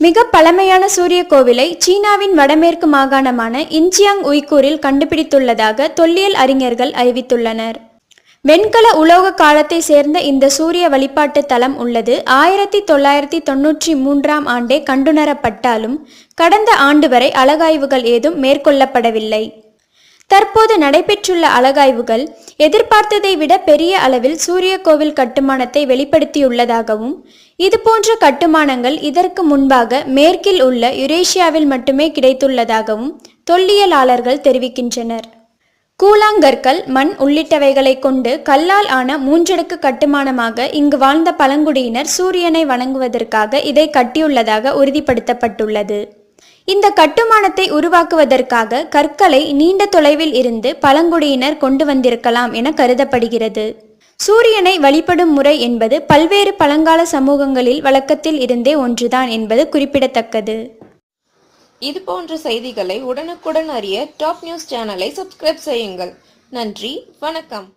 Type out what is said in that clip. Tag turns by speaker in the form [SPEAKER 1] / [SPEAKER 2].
[SPEAKER 1] மிக பழமையான சூரிய கோவிலை சீனாவின் வடமேற்கு மாகாணமான இன்ஜியாங் உய்கூரில் கண்டுபிடித்துள்ளதாக தொல்லியல் அறிஞர்கள் அறிவித்துள்ளனர். வெண்கல உலோக காலத்தை சேர்ந்த இந்த சூரிய வழிபாட்டு தலம் உள்ளது ஆயிரத்தி தொள்ளாயிரத்தி தொன்னூற்றி மூன்றாம் ஆண்டே கண்டுணரப்பட்டாலும் கடந்த ஆண்டு வரை அழகாய்வுகள் ஏதும் மேற்கொள்ளப்படவில்லை. தற்போது நடைபெற்றுள்ள அலகாய்வுகள் எதிர்பார்த்ததை விட பெரிய அளவில் சூரிய கோவில் கட்டுமானத்தை வெளிப்படுத்தியுள்ளதாகவும் இதுபோன்ற கட்டுமானங்கள் இதற்கு முன்பாக மேற்கில் உள்ள யுரேஷியாவில் மட்டுமே கிடைத்துள்ளதாகவும் தொல்லியலாளர்கள் தெரிவிக்கின்றனர். கூழாங்கற்கள் மண் உள்ளிட்டவைகளை கொண்டு கல்லால் ஆன மூன்றடுக்கு கட்டுமானமாக இங்கு வாழ்ந்த பழங்குடியினர் சூரியனை வணங்குவதற்காக இதை கட்டியுள்ளதாக உறுதிப்படுத்தப்பட்டுள்ளது. இந்த கட்டுமானத்தை உருவாக்குவதற்காக கற்களை நீண்ட தொலைவில் இருந்து பழங்குடியினர் கொண்டு வந்திருக்கலாம் என கருதப்படுகிறது. சூரியனை வழிபடும் முறை என்பது பல்வேறு பழங்கால சமூகங்களில் வழக்கத்தில் இருந்தே ஒன்றுதான் என்பது குறிப்பிடத்தக்கது.
[SPEAKER 2] இது போன்ற செய்திகளை உடனுக்குடன் அறிய டாப் நியூஸ் சேனலை சப்ஸ்கிரைப் செய்யுங்கள். நன்றி வணக்கம்.